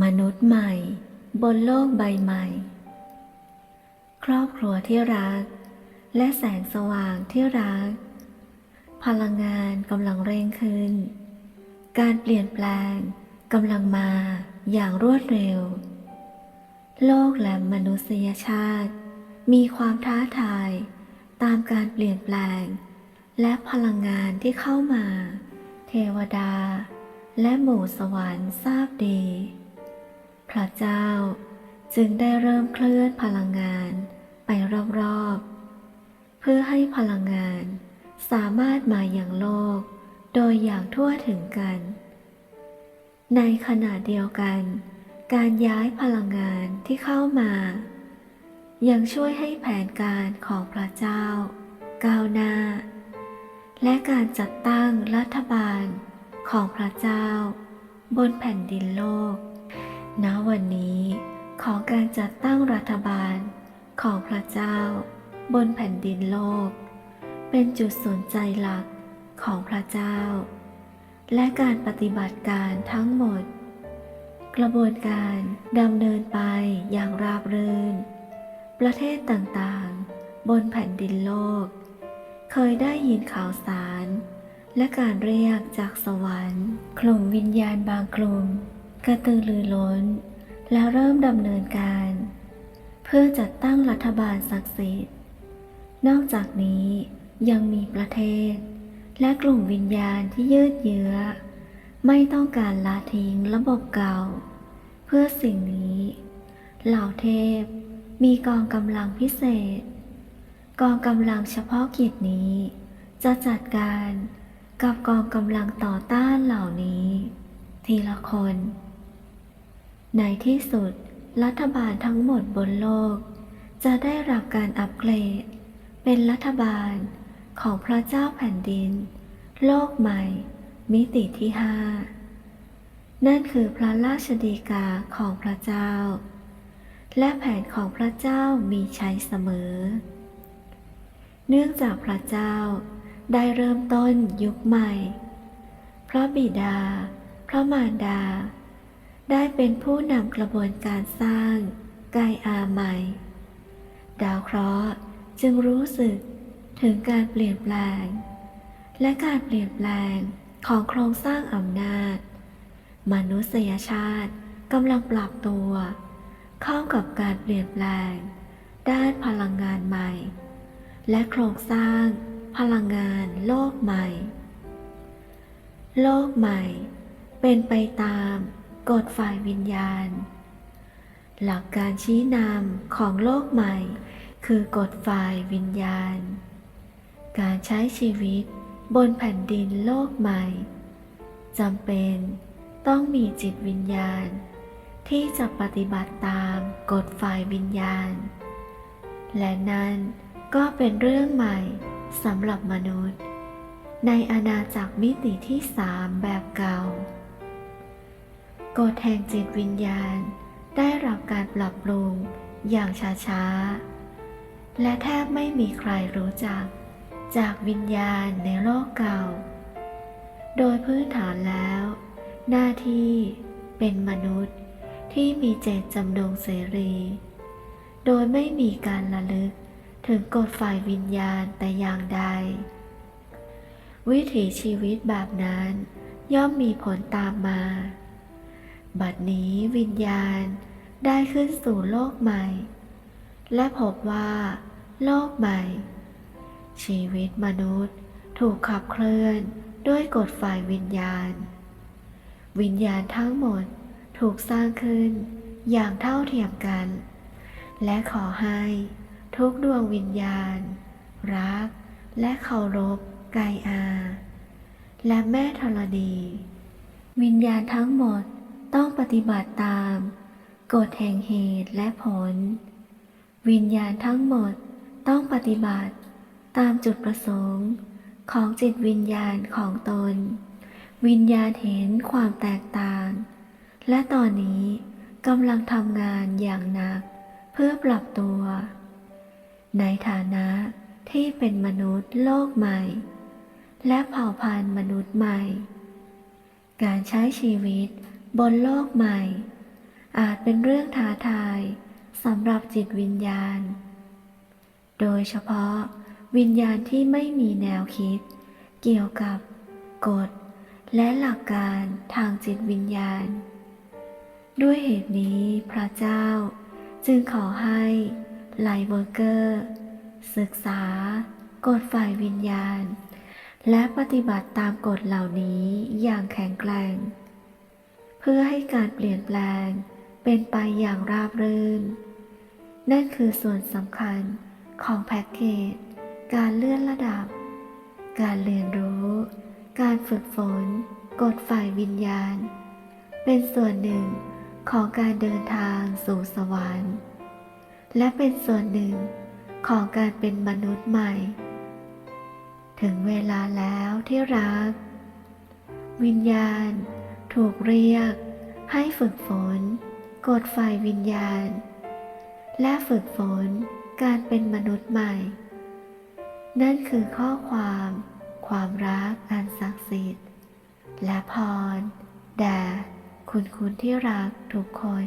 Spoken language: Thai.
มนุษย์ใหม่ บนโลกใบใหม่ ครอบครัวที่รัก และแสงสว่างที่รัก พลังงานกำลังเร่งขึ้น การเปลี่ยนแปลงกำลังมาอย่างรวดเร็ว โลกและมนุษยชาติ มีความท้าทายตามการเปลี่ยนแปลง และพลังงานที่เข้ามา เทวดา และหมู่สวรรค์ทราบดี พระเจ้าจึงได้เริ่มเคลื่อนพลังงานไปรอบๆ เพื่อให้พลังงานสามารถมาอย่างโลก โดยอย่างทั่วถึงกัน ในขณะเดียวกัน การย้ายพลังงานที่เข้ามา ยังช่วยให้แผนการของพระเจ้า ก้าวหน้า และการจัดตั้งรัฐบาลของพระเจ้า บนแผ่นดินโลก ณวันนี้ของการจัดตั้งรัฐบาลของพระเจ้า บนแผ่นดินโลก เป็นจุดสนใจหลักของพระเจ้า และการปฏิบัติการทั้งหมด กระบวนการดำเนินไปอย่างราบรื่น ประเทศต่างๆ บนแผ่นดินโลก เคยได้ยินข่าวสาร และการเรียกจากสวรรค์กลุ่มวิญญาณบางกลุ่ม กระตือรือร้น แล้วเริ่มดำเนินการ เพื่อจัดตั้งรัฐบาลศักดิ์สิทธิ์ นอกจากนี้ยังมีประเทศ และกลุ่มวิญญาณที่ยืดเยื้อ ไม่ต้องการละทิ้งระบบเก่า เพื่อสิ่งนี้ เหล่าเทพมีกองกำลังพิเศษ กองกำลังเฉพาะกิจนี้ จะจัดการกับกองกำลังต่อต้านเหล่านี้ ทีละคน ในที่สุด รัฐบาลทั้งหมดบนโลก จะได้รับการอัปเกรด เป็นรัฐบาลของพระเจ้าแผ่นดิน โลกใหม่ มิติที่ห้านั่นคือพระราชดีกาของพระเจ้า และแผนของพระเจ้ามีชัยเสมอ เนื่องจากพระเจ้าได้เริ่มต้นยุคใหม่ พระบิดา พระมารดา ได้เป็นผู้นำกระบวนการสร้างกายอาใหม่ ดาวเคราะห์จึงรู้สึกถึงการเปลี่ยนแปลง และการเปลี่ยนแปลงของโครงสร้างอำนาจ มนุษยชาติกำลังปรับตัว เข้ากับการเปลี่ยนแปลง ด้านพลังงานใหม่ และโครงสร้างพลังงานโลกใหม่ โลกใหม่ เป็นไปตาม กฎฝ่ายวิญญาณ หลักการชี้นำของโลกใหม่ คือกฎฝ่ายวิญญาณ การใช้ชีวิตบนแผ่นดินโลกใหม่จำเป็นต้องมีจิตวิญญาณ ที่จะปฏิบัติตามกฎฝ่ายวิญญาณ และนั่นก็เป็นเรื่องใหม่สำหรับมนุษย์ ในอาณาจักรมิติที่สามแบบเก่า กฎแห่งจิตวิญญาณ ได้รับการปรับปรุงอย่างช้าๆ และแทบไม่มีใครรู้จัก จากวิญญาณในโลกเก่า โดยพื้นฐานแล้ว หน้าที่เป็นมนุษย์ที่มีเจตจำนงเสรี โดยไม่มีการระลึกถึงกฎฝ่ายวิญญาณแต่อย่างใด วิถีชีวิตแบบนั้นย่อมมีผลตามมา บัดนี้วิญญาณได้ขึ้นสู่โลกใหม่ และพบว่า โลกใหม่ ชีวิตมนุษย์ถูกขับเคลื่อนด้วยกฎฝ่ายวิญญาณ วิญญาณทั้งหมดถูกสร้างขึ้นอย่างเท่าเทียมกัน และขอให้ทุกดวงวิญญาณ รักและเคารพกายอา และแม่ธรณี วิญญาณทั้งหมด ต้องปฏิบัติตามกฎแห่งเหตุและผล วิญญาณทั้งหมดต้องปฏิบัติตามจุดประสงค์ของจิตวิญญาณของตน วิญญาณเห็นความแตกต่าง และตอนนี้กำลังทำงานอย่างหนักเพื่อปรับตัว ในฐานะที่เป็นมนุษย์โลกใหม่ และเผ่าพันธุ์มนุษย์ใหม่ การใช้ชีวิต บนโลกใหม่ อาจเป็นเรื่องท้าทายสำหรับจิตวิญญาณ โดยเฉพาะวิญญาณที่ไม่มีแนวคิด เกี่ยวกับกฎและหลักการทางจิตวิญญาณ ด้วยเหตุนี้พระเจ้าจึงขอให้ไลเวอร์เกอร์ ศึกษากฎฝ่ายวิญญาณ และปฏิบัติตามกฎเหล่านี้อย่างแข็งแกร่ง เพื่อให้การเปลี่ยนแปลงเป็นไปอย่างราบรื่น นั่นคือส่วนสำคัญของแพ็กเกจ การเลื่อนระดับ การเรียนรู้ การฝึกฝน กฎฝ่ายวิญญาณ เป็นส่วนหนึ่งของการเดินทางสู่สวรรค์ และเป็นส่วนหนึ่งของการเป็นมนุษย์ใหม่ ถึงเวลาแล้วที่รัก วิญญาณ ถูกเรียก ให้ฝึกฝนกฎฝ่ายวิญญาณ และฝึกฝนการเป็นมนุษย์ใหม่ นั่นคือข้อความ ความรักอันศักดิ์สิทธิ์ และพรแด่คุณคุณที่รักทุกคน